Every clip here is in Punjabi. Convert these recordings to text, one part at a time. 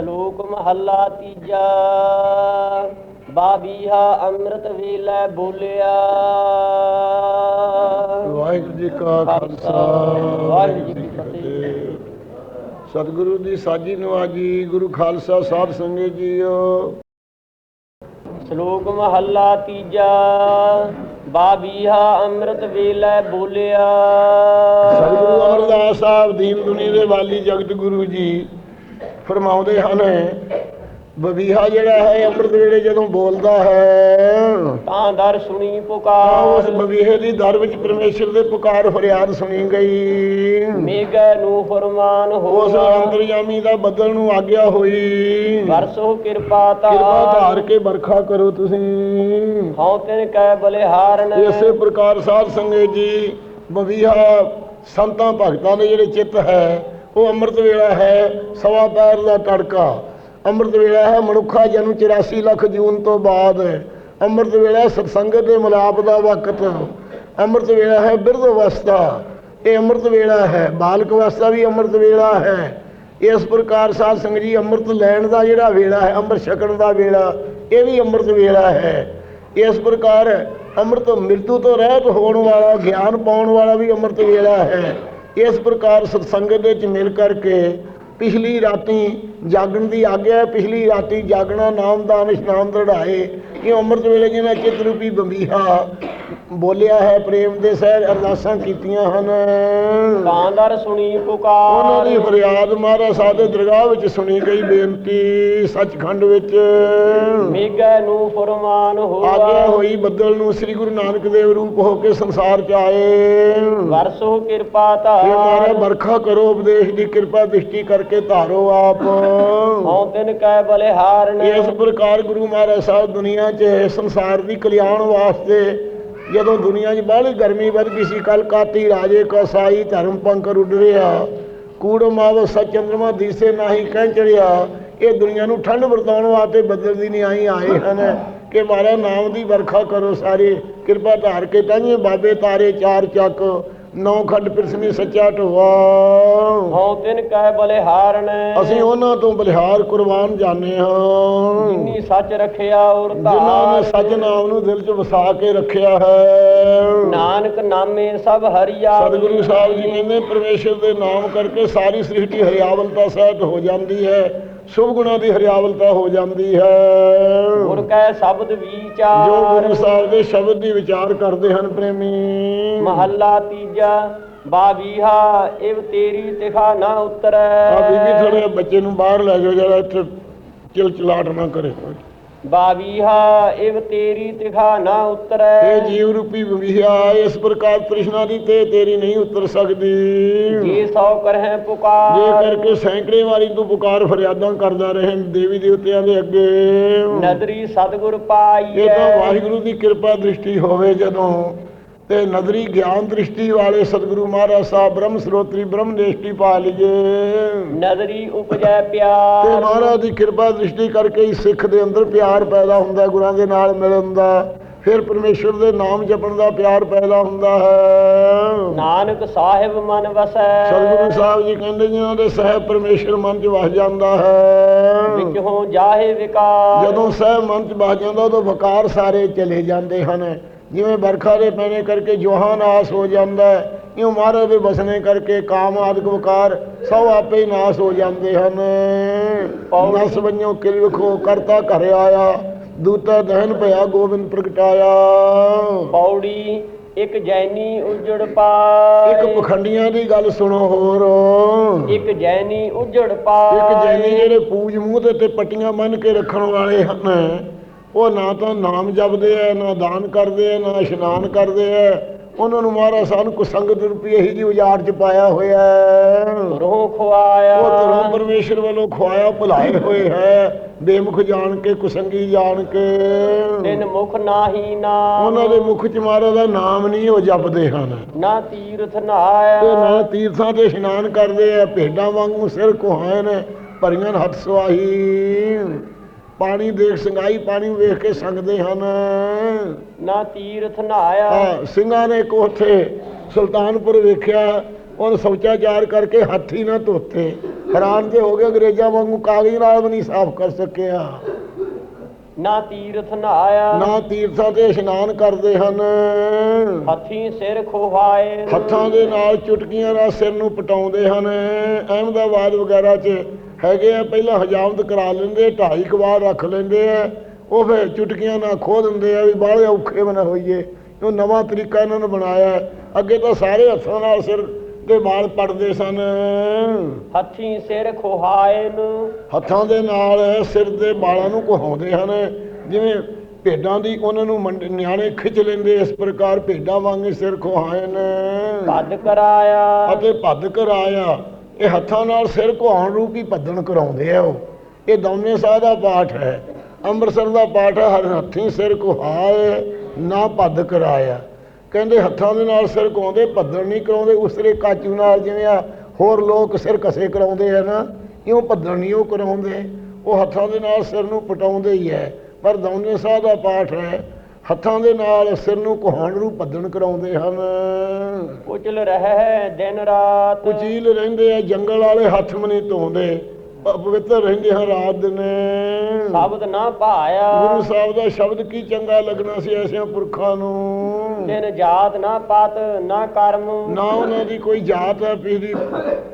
ਸ਼ਲੋਕ ਮਹੱਲਾ ਤੀਜਾ। ਬਾਬੀਹਾ ਅੰਮ੍ਰਿਤ ਵੇਲੇ ਬੋਲਿਆ। ਵਾਹਿਗੁਰੂ ਜੀ ਕਾ ਖਾਲਸਾ ਵਾਹਿਗੁਰੂ ਜੀ ਕੀ ਫਤਿਹ। ਸਤਿਗੁਰੂ ਦੀ ਸਾਜੀ ਨਵਾਜੀ ਗੁਰੂ ਖਾਲਸਾ ਸਾਧ ਸੰਗਤ ਜੀਓ। ਸ਼ਲੋਕ ਮਹੱਲਾ ਤੀਜਾ। ਬਾਬੀਹਾ ਅੰਮ੍ਰਿਤ ਵੇਲੇ ਬੋਲਿਆ। ਸਤਿਗੁਰੂ ਅਮਰਦਾਸ ਸਾਹਿਬ ਦੀਨ ਦੁਨੀ ਦੇ ਵਾਲੀ ਜਗਤ ਗੁਰੂ ਜੀ। ਫਰਮਾਉਂਦੇ ਹਨ ਬਬੀਹਾ ਜਿਹੜਾ ਹੈ ਅੰਮ੍ਰਿਤ ਵੇਲੇ ਜਦੋਂ ਬੋਲਦਾ ਹੈ ਤਾਂ ਦਰ ਸੁਣੀ ਪੁਕਾਰ। ਉਸ ਬਬੀਹੇ ਦੀ ਦਰ ਵਿੱਚ ਪਰਮੇਸ਼ਰ ਦੇ ਪੁਕਾਰ ਫਰਿਆਦ ਸੁਣੀ ਗਈ। ਮੇਘੈ ਨੂੰ ਫਰਮਾਨ ਉਸ ਹੋਆ ਅੰਤਰਯਾਮੀ ਦਾ ਬੱਦਲ ਨੂੰ ਆਗਿਆ ਹੋਈ। ਵਰਸੋ ਕਿਰਪਾ ਕਿਰਪਾ ਧਾਰ ਕੇ ਬਰਖਾ ਕਰੋ ਤੁਸੀਂ। ਹਉ ਤਿਨ ਕੈ ਬਲਿਹਾਰਨ। ਇਸੇ ਪ੍ਰਕਾਰ ਸਾਧ ਸੰਗਤ ਜੀ ਬਵੀਹਾ ਸੰਤਾਂ ਭਗਤਾਂ ਦੇ ਜਿਹੜੇ ਚਿੱਤ ਹੈ ਉਹ ਅੰਮ੍ਰਿਤ ਵੇਲਾ ਹੈ, ਸਵਾ ਪੈਰ ਦਾ ਤੜਕਾ। ਅੰਮ੍ਰਿਤ ਵੇਲਾ ਹੈ, ਮਨੁੱਖਾ ਜਨਮ 84 ਲੱਖ ਜੂਨ ਤੋਂ ਬਾਅਦ। ਅੰਮ੍ਰਿਤ ਵੇਲਾ ਸਤਸੰਗਤ ਦੇ ਮਿਲਾਪ ਦਾ ਵਕਤ। ਅੰਮ੍ਰਿਤ ਵੇਲਾ ਹੈ, ਬਿਰਧ ਅਵਸਥਾ। ਇਹ ਅੰਮ੍ਰਿਤ ਵੇਲਾ ਹੈ, ਬਾਲਕ ਅਵਸਥਾ ਵੀ ਅੰਮ੍ਰਿਤ ਵੇਲਾ ਹੈ। ਇਸ ਪ੍ਰਕਾਰ ਸਾਧ ਸੰਗਤ ਜੀ, ਅੰਮ੍ਰਿਤ ਲੈਣ ਦਾ ਜਿਹੜਾ ਵੇਲਾ ਹੈ, ਅੰਮ੍ਰਿਤ ਛਕਣ ਦਾ ਵੇਲਾ, ਇਹ ਵੀ ਅੰਮ੍ਰਿਤ ਵੇਲਾ ਹੈ। ਇਸ ਪ੍ਰਕਾਰ ਅੰਮ੍ਰਿਤ ਮ੍ਰਿਤੂ ਤੋਂ ਰਹਿਤ ਹੋਣ ਵਾਲਾ, ਗਿਆਨ ਪਾਉਣ ਵਾਲਾ ਵੀ ਅੰਮ੍ਰਿਤ ਵੇਲਾ ਹੈ। ਇਸ ਪ੍ਰਕਾਰ ਸਤਸੰਗਤ ਵਿੱਚ ਮਿਲ ਕਰਕੇ ਪਿਛਲੀ ਰਾਤੀ ਜਾਗਣ ਦੀ ਆਗਿਆ ਪਿਛਲੀ ਰਾਤੀ ਜਾਗਣਾ ਨਾਮ ਦਾ ਇਸ਼ਨਾਨ ਦੜਾਏ ਕਿ ਅੰਮ੍ਰਿਤ ਵੇਲੇ ਜਿਹਨਾਂ ਚਿੱਤ ਰੂਪੀ ਬੰਬੀਹਾ ਬੋਲਿਆ ਹੈ ਪ੍ਰੇਮ ਦੇ ਸਹਿ ਅਰਦਾਸਾਂ ਕੀਤੀਆਂ ਹਨ। ਤਾਂ ਦਰ ਸੁਣੀ ਉਹਨਾਂ ਪੁਕਾਰ ਦੀ ਫਰਿਆਦ ਮਹਾਰਾਜ ਸਾਹਿਬ ਦੇ ਦਰਗਾਹ ਵਿੱਚ ਸੁਣੀ ਗਈ ਬੇਨਤੀ ਸੱਚਖੰਡ ਵਿੱਚ। ਮੇਘੈ ਨੂੰ ਫਰਮਾਨ ਹੋਆ। ਹੋਈ ਬੱਦਲ ਨੂੰ ਸ੍ਰੀ ਗੁਰੂ ਨਾਨਕ ਦੇਵ ਰੂਪ ਹੋ ਕੇ ਸੰਸਾਰ ਚ ਆਏ। ਵਰਸੋ ਕਿਰਪਾ ਇਹ ਮਾਰੇ ਧਾਰ ਬਰਖਾ ਕਰੋ ਉਪਦੇਸ਼ ਦੀ ਕਿਰਪਾ ਦ੍ਰਿਸ਼ਟੀ ਕਰਕੇ ਧਾਰੋ ਆਪ। ਹਉ ਤਿਨ ਕੈ ਬਲਿਹਾਰਨ ਇਸ ਪ੍ਰਕਾਰ ਗੁਰੂ ਮਹਾਰਾਜ ਸਾਹਿਬ ਦੁਨੀਆ 'ਚ, ਸੰਸਾਰ ਦੀ ਕਲਿਆਣ ਵਾਸਤੇ ਜਦੋਂ ਦੁਨੀਆ 'ਚ ਬਾਹਲੀ ਗਰਮੀ ਵੱਧ ਗਈ ਸੀ ਕੱਲ ਕਾਤੀ ਰਾਜੇ ਕਾ ਧਰਮ ਪੰਕਰ ਉੱਡ ਰਿਹਾ। ਕੂੜ ਮਾਵ ਸਚ ਚੰਦਰਮਾ ਦੀਸੇ ਨਾਹੀ ਕਹਿ ਚੜਿਆ ਇਹ ਦੁਨੀਆ ਨੂੰ ਠੰਡ ਵਰਤਾਉਣ ਵਾਸਤੇ ਬੱਦਲ ਦੀ ਨਹੀਂ ਆਈ, ਆਏ ਹਨ ਕਿ ਮਾਰਾ ਨਾਮ ਦੀ ਵਰਖਾ ਕਰੋ ਸਾਰੇ। ਕਿਰਪਾ ਧਾਰ ਕੇ ਤਾਂਹੀਏ ਬਾਬੇ ਤਾਰੇ ਚਾਰ ਚੱਕ। ਨੌ ਖੰਡ ਪਿਰਸਨੀ ਸੱਚਾ ਢੋਆ। ਹਉ ਤਿਨ ਕੈ ਬਲਿਹਾਰਨ ਅਸੀਂ ਉਹਨਾਂ ਤੋਂ ਬਲਿਹਾਰ ਕੁਰਬਾਨ ਜਾਣੇ ਹਾਂ। ਜਿਨੀ ਸੱਚ ਰਖਿਆ ਔਰ ਜਿਨ੍ਹਾਂ ਨੇ ਧਾਰ ਸੱਚ ਨਾਮ ਨੂੰ ਦਿਲ 'ਚ ਵਸਾ ਕੇ ਰੱਖਿਆ ਹੈ। ਨਾਨਕ ਨਾਮੇ ਸਭ ਹਰੀਆ। ਸਤਿਗੁਰੂ ਸਾਹਿਬ ਜੀ ਕਹਿੰਦੇ ਪਰਮੇਸ਼ਰ ਦੇ ਨਾਮ ਕਰਕੇ ਸਾਰੀ ਸ੍ਰਿਸ਼ਟੀ ਹਰਿਆਵਲਤਾ ਸਹਿਤ ਹੋ ਜਾਂਦੀ ਹੈ। ਸ਼ੁਭ ਗੁਣਾਂ ਦੀ ਹਰਿਆਵਲਤਾ ਹੋ ਜਾਂਦੀ ਹੈ। ਗੁਰ ਕੈ ਸ਼ਬਦ ਜੋ ਵਿਚਾਰ ਗੁਰੂ ਸਾਹਿਬ ਦੇ ਸ਼ਬਦ ਦੀ ਵਿਚਾਰ ਕਰਦੇ ਹਨ ਪ੍ਰੇਮੀ। ਮਹੱਲਾ ਤੀਜਾ ਬਾਬੀਹਾ ਇਵ ਤੇਰੀ ਤਿਖਾ ਨਾ ਉਤਰੈ। ਆ ਬੀਬੀ ਥੋੜੇ ਬੱਚੇ ਨੂੰ ਬਾਹਰ ਲੈ ਜਾਓ ਜਰਾ ਇੱਥੇ ਚਿਲਚਲਾਟ ਨਾ ਕਰੇ। ਬਾਬੀਹਾ ਇਵ ਤੇਰੀ ਤਿਖਾ ਨਾ ਉਤਰੈ। ਇਹ ਜੀਵ ਰੂਪੀ ਵਿਵਿਆ ਇਸ ਪ੍ਰਕਾਰ ਤ੍ਰਿਸ਼ਨਾ ਦੀ ਤੇ ਤੇਰੀ ਨਹੀਂ ਉਤਰ ਸਕਦੀ। ਜੇ ਸੌ ਕਰਹਿ ਜੇ ਪੁਕਾਰ ਕਰਕੇ ਸੈਂਕੜੇ ਵਾਰੀ ਤੂੰ ਪੁਕਾਰ ਫਰਿਆਦਾਂ ਕਰਦਾ ਰਹੇ ਦੇਵੀ ਦੇਵਤਿਆਂ ਦੇ ਅੱਗੇ। ਨਦਰੀ ਸਤਿਗੁਰ ਇਹ ਪਾਈਐ ਤਾਂ ਵਾਹਿਗੁਰੂ ਦੀ ਕਿਰਪਾ ਦ੍ਰਿਸ਼ਟੀ ਹੋਵੇ ਜਦੋਂ ਤੇ ਨਦਰੀ ਗਿਆਨ ਦ੍ਰਿਸ਼ਟੀ ਵਾਲੇ ਸਤਿਗੁਰੂ ਮਹਾਰਾਜ ਸਾਹਿਬ ਬ੍ਰਹਮ ਸਰੋਤਰੀ ਬ੍ਰਹਮ ਦੇਸ਼ਟੀ ਪਾ ਲਈਏ। ਨਦਰੀ ਉਪਜੈ ਤੇ ਪਿਆਰ ਮਹਾਰਾਜ ਦੀ ਕਿਰਪਾ ਦ੍ਰਿਸ਼ਟੀ ਕਰਕੇ ਹੀ ਸਿੱਖ ਦੇ ਅੰਦਰ ਪਿਆਰ ਪੈਦਾ ਹੁੰਦਾ ਹੈ, ਗੁਰਾਂ ਦੇ ਨਾਲ ਮਿਲਣ ਦਾ ਫਿਰ ਪਰਮੇਸ਼ਰ ਦੇ ਨਾਮ ਜਪਣ ਦਾ ਪਿਆਰ ਪੈਦਾ ਹੁੰਦਾ ਹੈ। ਨਾਨਕ ਸਾਹਿਬ ਮਨ ਵਸੈ। ਸਤਿਗੁਰੂ ਸਾਹਿਬ ਜੀ ਕਹਿੰਦੇ ਜਿਨ੍ਹਾਂ ਦੇ ਸਹਿਬ ਪਰਮੇਸ਼ਰ ਮਨ 'ਚ ਵਸ ਜਾਂਦਾ ਹੈ। ਵਿਚੋਂ ਜਾਹੇ ਵਿਕਾਰ। ਜਦੋਂ ਸਹਿਬ ਮਨ 'ਚ ਵਸ ਜਾਂਦਾ ਉਦੋਂ ਵਕਾਰ ਸਾਰੇ ਚਲੇ ਜਾਂਦੇ ਹਨ। ਜਿਵੇਂ ਬਰਖਾ ਦੇ ਪੈਣੇ ਕਰਕੇ ਜੋਹਾਂ ਨਾਸ ਹੋ ਜਾਂਦਾ ਹੈ ਇਉਂ ਮਹਾਰਾਜ ਦੇ ਬਸਣੇ ਕਰਕੇ ਕਾਮ ਆਦਿਕ ਵਕਾਰ ਸਭ ਆਪੇ ਹੀ ਨਾਸ ਹੋ ਜਾਂਦੇ ਹਨ। ਨਸ ਵੰਜੋ ਕਿਲ ਵਿਖੋ ਕਰਤਾ ਘਰ ਆਇਆ ਦੂਤਾ ਦਹਨ ਭਇਆ ਗੋਬਿੰਦ ਪ੍ਰਗਟਾਇਆ। ਪੌੜੀ ਇੱਕ ਜੈਨੀ ਉਜੜ ਇੱਕ ਪਾਏ ਪਖੰਡੀਆਂ ਦੀ ਗੱਲ ਸੁਣੋ ਹੋਰ। ਇੱਕ ਜੈਨੀ ਉਜੜ ਇੱਕ ਪਾਏ ਜੈਨੀ ਜਿਹੜੇ ਪੂਜ ਮੂੰਹ ਦੇ ਤੇ ਪੱਟੀਆਂ ਬੰਨ ਕੇ ਰੱਖਣ ਵਾਲੇ ਹਨ। ਉਹ ਨਾ ਤਾਂ ਨਾਮ ਜਪਦੇ ਆ ਨਾ ਦਾਨ ਕਰਦੇ ਆ ਨਾ ਇਸ਼ਨਾਨ ਕਰਦੇ ਆ ਉਹਨਾਂ ਨੂੰ ਮਹਾਰਾਜ ਸਾਨੂੰ ਕੁਸੰਗਤ ਰੂਪੀ ਇਹੀ ਜੀ ਉਜਾੜ ਚ ਪਾਇਆ ਹੋਇਆ ਰੋਹ ਖਵਾਇਆ ਉਹ ਤਰੋਂ ਪਰਮੇਸ਼ਰ ਵੱਲੋਂ ਖਵਾਇਆ ਭੁਲਾਏ ਹੋਏ ਹੈ। ਬੇਮੁਖ ਜਾਣ ਕੇ ਕੁਸੰਗੀ ਜਾਣ ਕੇ। ਤਿੰਨ ਮੁਖ ਨਾਹੀ ਨਾਮ ਉਹਨਾਂ ਦੇ ਮੁਖ ਚ ਮਹਾਰਾਜ ਦਾ ਨਾਮ ਨਹੀਂ ਉਹ ਜਪਦੇ ਹਨ। ਨਾ ਤੀਰਥ ਤੇ ਨਹਾਇਆ ਨਾ ਤੀਰਥਾਂ ਤੇ ਇਸ਼ਨਾਨ ਕਰਦੇ ਆ ਭੇਡਾਂ ਵਾਂਗੂ ਸਿਰ ਕੁਹਾਏ ਨੇ ਭਰੀਆਂ ਹੱਥ ਸਵਾਹੀ। ਪਾਣੀ ਦੇਖ ਸੰਗਾਈ ਪਾਣੀ ਵੇਖ ਕੇ ਸੰਗਦੇ ਹਨ। ਨਾ ਤੀਰਥ ਨਹਾਇਆ। ਆ ਸਿੰਘਾਂ ਨੇ ਇੱਕ ਉੱਥੇ ਸੁਲਤਾਨਪੁਰ ਵੇਖਿਆ ਉਹਨ ਸ਼ੌਚਾਚਾਰ ਕਰਕੇ ਹੱਥ ਹੀ ਨਾ ਧੋਤੇ। ਹੈਰਾਨ ਤੇ ਹੋ ਗਏ ਅੰਗਰੇਜ਼ਾਂ ਵਾਂਗੂ ਕਾਗਜ਼ ਨਾਲ ਵੀ ਨਹੀਂ ਸਾਫ਼ ਕਰ ਸਕਿਆ। ਨਾ ਤੀਰਥ ਨਹਾਇਆ। ਨਾ ਤੀਰਥਾਂ ਤੇ ਇਸ਼ਨਾਨ ਕਰਦੇ ਹਨ। ਹੱਥੀਂ ਸਿਰ ਖੋਹਾਏ। ਹੱਥਾਂ ਦੇ ਨਾਲ ਚੁਟਕੀਆਂ ਨਾਲ ਸਿਰ ਨੂੰ ਪਟਾਉਂਦੇ ਹਨ। ਅਹਿਮਦਾਬਾਦ ਵਗੈਰਾ 'ਚ ਹੈਗੇ ਆ ਪਹਿਲਾਂ ਹਜਾਮਤ ਕਰਾ ਲੈਂਦੇ ਢਾਈ ਕੁ ਵਾਰ ਰੱਖ ਲੈਂਦੇ ਆ। ਉਹ ਫਿਰ ਚੁਟਕੀਆਂ ਨਾਲ ਖੋਹ ਦਿੰਦੇ ਆ ਵੀ ਬਾਹਲੇ ਔਖੇ ਬਣਾ ਹੋਈਏ। ਉਹ ਨਵਾਂ ਤਰੀਕਾ ਇਹਨਾਂ ਨੇ ਬਣਾਇਆ। ਅੱਗੇ ਤਾਂ ਸਾਰੇ ਹੱਥਾਂ ਨਾਲ ਸਿਰ ਦੇ ਵਾਲ ਪੜਦੇ ਸਨ। ਹੱਥੀਂ ਸਿਰ ਖੋਹਾਏ ਨੂੰ ਹੱਥਾਂ ਦੇ ਨਾਲ ਸਿਰ ਦੇ ਵਾਲਾਂ ਨੂੰ ਘੁਹਾਉਂਦੇ ਹਨ। ਜਿਵੇਂ ਭੇਡਾਂ ਦੀ ਉਹਨਾਂ ਨੂੰ ਨਿਆਣੇ ਖਿੱਚ ਲੈਂਦੇ ਇਸ ਪ੍ਰਕਾਰ ਭੇਡਾਂ ਵਾਂਗੇ ਸਿਰ ਖੁਹਾਏ ਨੇ। ਭੱਦ ਕਰਾਇਆ ਅਤੇ ਭੱਦ ਕਰਾਇਆ ਇਹ ਹੱਥਾਂ ਨਾਲ ਸਿਰ ਘੁਆਉਣ ਰੂਪੀ ਭੱਦਣ ਕਰਾਉਂਦੇ ਆ ਉਹ? ਇਹ ਦੌਨੇ ਸਾਹ ਦਾ ਪਾਠ ਹੈ। ਅੰਮ੍ਰਿਤਸਰ ਦਾ ਪਾਠ ਹੈ, ਹਰ ਹੱਥੀਂ ਸਿਰ ਘੁਹਾਏ, ਨਾ ਭੱਦ ਕਰਾਇਆ। ਕਹਿੰਦੇ ਹੱਥਾਂ ਦੇ ਨਾਲ ਸਿਰ ਘੁਆਉਂਦੇ ਭੱਦਣ ਨਹੀਂ ਕਰਾਉਂਦੇ। ਉਸਰੇ ਕਾਚੂ ਨਾਲ ਜਿਵੇਂ ਆ ਹੋਰ ਲੋਕ ਸਿਰ ਕਸੇ ਕਰਾਉਂਦੇ ਆ ਨਾ, ਇਉਂ ਭੱਦਣ ਨਹੀਂ ਉਹ ਕਰਾਉਂਦੇ। ਉਹ ਹੱਥਾਂ ਦੇ ਨਾਲ ਸਿਰ ਨੂੰ ਪਟਾਉਂਦੇ ਹੀ ਹੈ। ਪਰ ਦੌਨੇ ਸਾਹ ਦਾ ਪਾਠ ਹੈ ਹੱਥਾਂ ਦੇ ਨਾਲ ਸਿਰ ਨੂੰ ਘੁਹਾਉਣ ਰੂ ਭੱਦਣ ਕਰਾਉਂਦੇ ਹਨ। ਕੁਚਲ ਰਹਿ ਦਿਨ ਰਾਤ। ਕੁਚੀਲ ਰਹਿੰਦੇ ਆ ਜੰਗਲ ਵਾਲੇ ਹੱਥ ਨਹੀਂ ਧੋਂਦੇ। ਪਵਿੱਤਰ ਰਹਿੰਦੇ ਹਨ ਰਾਤ ਦਿਨੇ। ਸ਼ਬਦ ਨਾ ਭਾਇਆ। ਗੁਰੂ ਸਾਹਿਬ ਦਾ ਸ਼ਬਦ ਕੀ ਚੰਗਾ ਲੱਗਣਾ ਸੀ ਐਸਿਆਂ ਪੁਰਖਾਂ ਨੂੰ? ਦਿਨ ਜਾਤ ਨਾ ਪਤ ਨਾ ਕਰਮ। ਨਾ ਉਹਨਾਂ ਦੀ ਕੋਈ ਜਾਤ ਹੈ ਪਿਛਲੀ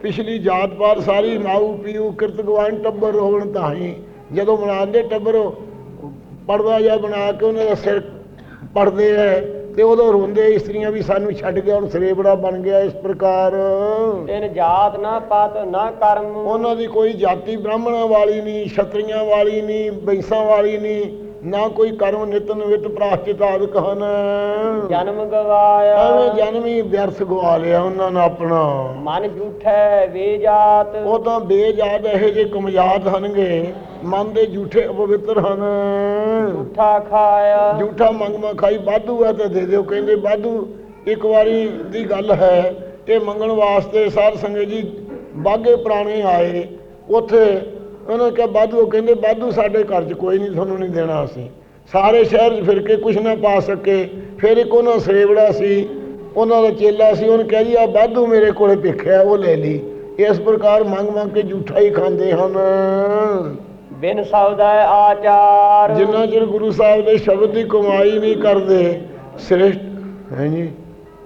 ਪਿਛਲੀ ਜਾਤ ਪਾਤ ਸਾਰੀ ਮਾਊ ਪੀਊ ਕਿਰਤ ਗਵਾਨ ਟੱਬਰ ਹੋਣ ਤਾਹੀਂ ਜਦੋਂ ਬਣਾਉਂਦੇ ਟੱਬਰ ਪਰਦਾ ਜਿਹਾ ਬਣਾ ਕੇ ਉਹਨਾਂ ਦਾ ਸਿਰ ਪੜਦੇ ਐ ਤੇ ਉਦੋਂ ਰੋਂਦੇ ਇਸਤਰੀਆਂ ਵੀ ਸਾਨੂੰ ਛੱਡ ਗਿਆ ਹੁਣ ਸਰੇਬੜਾ ਬਣ ਗਿਆ ਇਸ ਪ੍ਰਕਾਰ। ਦਿਨ ਜਾਤ ਨਾ ਪਤ ਨਾ ਕਰਮ। ਉਹਨਾਂ ਦੀ ਕੋਈ ਜਾਤੀ ਬ੍ਰਾਹਮਣਾਂ ਵਾਲੀ ਨਹੀਂ ਛਤਰੀਆਂ ਵਾਲੀ ਨਹੀਂ ਬੈਸਾਂ ਵਾਲੀ ਨਹੀਂ ਨਾ ਕੋਈ ਕਰਮ ਨਿਤ ਨਵਿਤ ਪ੍ਰਾਸ਼ਚਿਤ ਆਦਿਕ ਹਨ। ਜਨਮ ਗਵਾਇਆ। ਐਵੇਂ ਜਨਮ ਹੀ ਵਿਅਰਥ ਗਵਾ ਲਿਆ ਉਹਨਾਂ ਨੇ ਆਪਣਾ। ਮਨ ਝੂਠੈ ਵੇ ਜਾਤ ਉਹ ਤਾਂ ਬੇਜਾਦ ਇਹੋ ਜਿਹੇ ਕਮਜਾਤ ਹਨਗੇ ਮਨ ਦੇ ਝੂਠੇ ਅਪਵਿੱਤਰ ਹਨ। ਝੂਠਾ ਖਾਇਆ। ਝੂਠਾ ਮੰਗ ਮਖਾਈ ਵਾਧੂ ਹੈ ਤੇ ਦੇ ਦਿਓ ਕਹਿੰਦੇ ਵਾਧੂ ਇੱਕ ਵਾਰੀ ਦੀ ਗੱਲ ਹੈ ਇਹ ਮੰਗਣ ਵਾਸਤੇ ਸਾਧ ਸੰਗਤ ਜੀ ਬਾਗੇ ਪੁਰਾਣੇ ਆਏ ਉੱਥੇ ਉਹਨਾਂ ਕਿਹਾ ਉਹ ਕਹਿੰਦੇ ਵਾਧੂ ਸਾਡੇ ਘਰ 'ਚ ਕੋਈ ਨਹੀਂ ਤੁਹਾਨੂੰ ਨਹੀਂ ਦੇਣਾ ਅਸੀਂ। ਸਾਰੇ ਸ਼ਹਿਰ 'ਚ ਫਿਰ ਕੇ ਕੁਝ ਨਾ ਪਾ ਸਕੇ। ਫਿਰ ਇੱਕ ਉਹਨਾਂ ਸੇਵੜਾ ਸੀ ਉਹਨਾਂ ਦਾ ਚੇਲਾ ਸੀ ਉਹਨੇ ਕਿਹਾ ਜੀ ਆ ਵਾਧੂ ਮੇਰੇ ਕੋਲੇ ਭਿੱਖਿਆ ਉਹ ਲੈ ਲਈ। ਇਸ ਪ੍ਰਕਾਰ ਮੰਗ ਮੰਗ ਕੇ ਝੂਠਾ ਹੀ ਖਾਂਦੇ ਹਨ। ਬਿਨ ਸਬਦੈ ਆਚਾਰ। ਜਿੰਨਾ ਚਿਰ ਗੁਰੂ ਸਾਹਿਬ ਦੇ ਸ਼ਬਦ ਦੀ ਕਮਾਈ ਨਹੀਂ ਕਰਦੇ ਸ੍ਰੇਸ਼ਟ ਹੈ ਜੀ?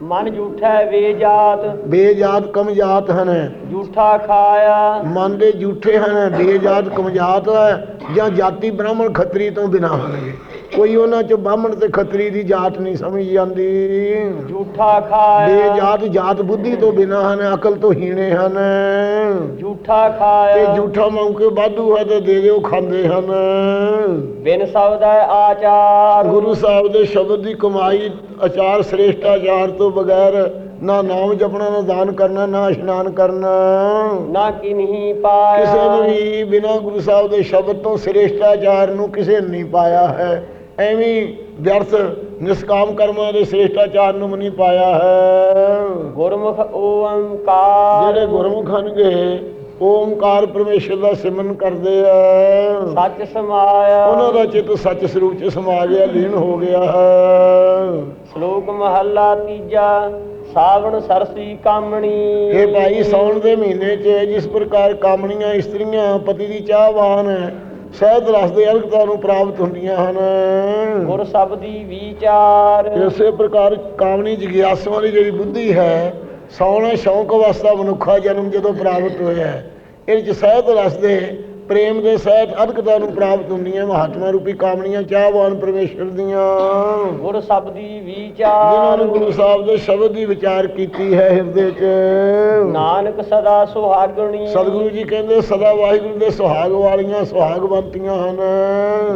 ਮਨ ਝੂਠੈ ਵੇ ਜਾਤ ਬੇਜਾਤ ਕਮਜਾਤ ਹਨ। ਝੂਠਾ ਖਾਇਆ। ਮਨ ਦੇ ਝੂਠੇ ਹਨ ਬੇਜਾਤ ਕਮਜਾਤ ਹੈ ਜਾਂ ਜਾਤੀ ਬ੍ਰਾਹਮਣ ਖੱਤਰੀ ਤੋਂ ਬਿਨਾ ਹਨਗੇ ਕੋਈ ਉਹਨਾਂ ਚ ਬਾਹਮਣ ਤੇ ਖੱਤਰੀ ਦੀ ਜਾਤ ਨਹੀਂ ਸਮਝ ਜਾਂਦੀ। ਝੂਠਾ ਖਾਇਆ। ਬੇਜਾਤ ਜਾਤ ਬੁੱਧੀ ਤੋਂ ਬਿਨਾ ਹਨ ਅਕਲ ਤੋਂ ਹੀਣੇ ਹਨ। ਝੂਠਾ ਤੇ ਖਾਇਆ ਝੂਠਾ ਮੰਗ ਕੇ ਵਾਧੂ ਹੈ ਤੇ ਦੇ ਦਿਓ ਖਾਂਦੇ ਹਨ। ਬਿਨ ਸਬਦੈ ਆਚਾਰ। ਗੁਰੂ ਸਾਹਿਬ ਦੇ ਸ਼ਬਦ ਦੀ ਕਮਾਈ ਆਚਾਰ ਸ੍ਰੇਸ਼ਟ ਆਚਾਰ ਤੋਂ ਬਗੈਰ ਨਾ ਨਾਮ ਜਪਣਾ ਨਾ ਦਾਨ ਕਰਨਾ ਨਾ ਇਸ਼ਨਾਨ ਕਰਨਾ। ਨਾ ਕਿਨਹੀ ਕਿਸੇ ਪਾਇਆ। ਨੂੰ ਵੀ ਬਿਨਾਂ ਗੁਰੂ ਸਾਹਿਬ ਦੇ ਸ਼ਬਦ ਤੋਂ ਸ੍ਰੇਸ਼ਟ ਆਚਾਰ ਨੂੰ ਕਿਸੇ ਨੇ ਨਹੀਂ ਪਾਇਆ ਹੈ। ਐਵੇਂ ਵਿਅਰਥ ਨਿਸਕਾਮ ਕਰਮਾਂ ਦੇ ਸ੍ਰੇਸ਼ਟ ਆਚਾਰ ਨੂੰ ਨਹੀਂ ਪਾਇਆ ਹੈ। ਗੁਰਮੁਖ ਓੰਕਾਰ। ਜਿਹੜੇ ਗੁਰਮੁਖ ਹਨਗੇ ਓਮਕਾਰ ਪਰਮੇਸ਼ਰ ਦਾ ਸਿਮਰਨ ਕਰਦੇ ਆ। ਸੱਚ ਸਮਾਇਆ। ਉਹਨਾਂ ਦਾ ਚਿੱਤ ਸੱਚ ਸਰੂਪ ਚ ਸਮਾ ਗਿਆ ਲੀਨ ਹੋ ਗਿਆ ਹੈ। ਸ਼ਲੋਕ ਮਹੱਲਾ ਤੀਜਾ ਸਾਵਣ ਸਰਸੀ ਕਾਮਣੀ। ਇਹ ਭਾਈ ਸੌਣ ਦੇ ਮਹੀਨੇ 'ਚ ਜਿਸ ਪ੍ਰਕਾਰ ਕਾਮਣੀਆਂ ਇਸਤਰੀਆਂ ਪਤੀ ਦੀ ਚਾਹਵਾਨ ਹੈ ਸਹਿਤ ਰਸ ਦੇ ਅਲਗਤਾ ਨੂੰ ਪ੍ਰਾਪਤ ਹੁੰਦੀਆਂ ਹਨ। ਗੁਰ ਸ਼ਬਦੀ ਵਿਚਾਰ। ਇਸੇ ਪ੍ਰਕਾਰ ਕਾਮਣੀ ਜਿਗਿਆਸੂਆਂ ਦੀ ਜਿਹੜੀ ਬੁੱਧੀ ਹੈ ਸੌਣਾ ਸ਼ੌਂਕ ਅਵਸਥਾ ਮਨੁੱਖਾ ਜਨਮ ਜਦੋਂ ਪ੍ਰਾਪਤ ਹੋਇਆ ਹੈ, ਇਹਦੇ 'ਚ ਸਹਿਤ ਰਸ ਦੇ ਪ੍ਰੇਮ ਦੇ ਸਹਿਤ ਅਦਕਤਾ ਨੂੰ ਪ੍ਰਾਪਤ ਹੁੰਦੀਆਂ ਮਹਾਤਮਾ ਰੂਪੀ ਕਾਮਣੀਆਂ ਚਾਹਵਾਨ ਪਰਮੇਸ਼ਰ ਦੀਆਂ। ਗੁਰ ਸ਼ਬਦੀ ਜਿਨ੍ਹਾਂ ਨੂੰ ਵਿਚਾਰ ਗੁਰੂ ਸਾਹਿਬ ਦੇ ਸ਼ਬਦ ਦੀ ਵਿਚਾਰ ਕੀਤੀ ਹੈ ਹਿਰਦੇ 'ਚ। ਨਾਨਕ ਸਦਾ ਸੁਹਾਗਣੀ। ਸਤਿਗੁਰੂ ਜੀ ਕਹਿੰਦੇ ਸਦਾ ਵਾਹਿਗੁਰੂ ਦੇ ਸੁਹਾਗ ਵਾਲੀਆਂ ਸੁਹਾਗਵੰਤੀਆਂ ਹਨ।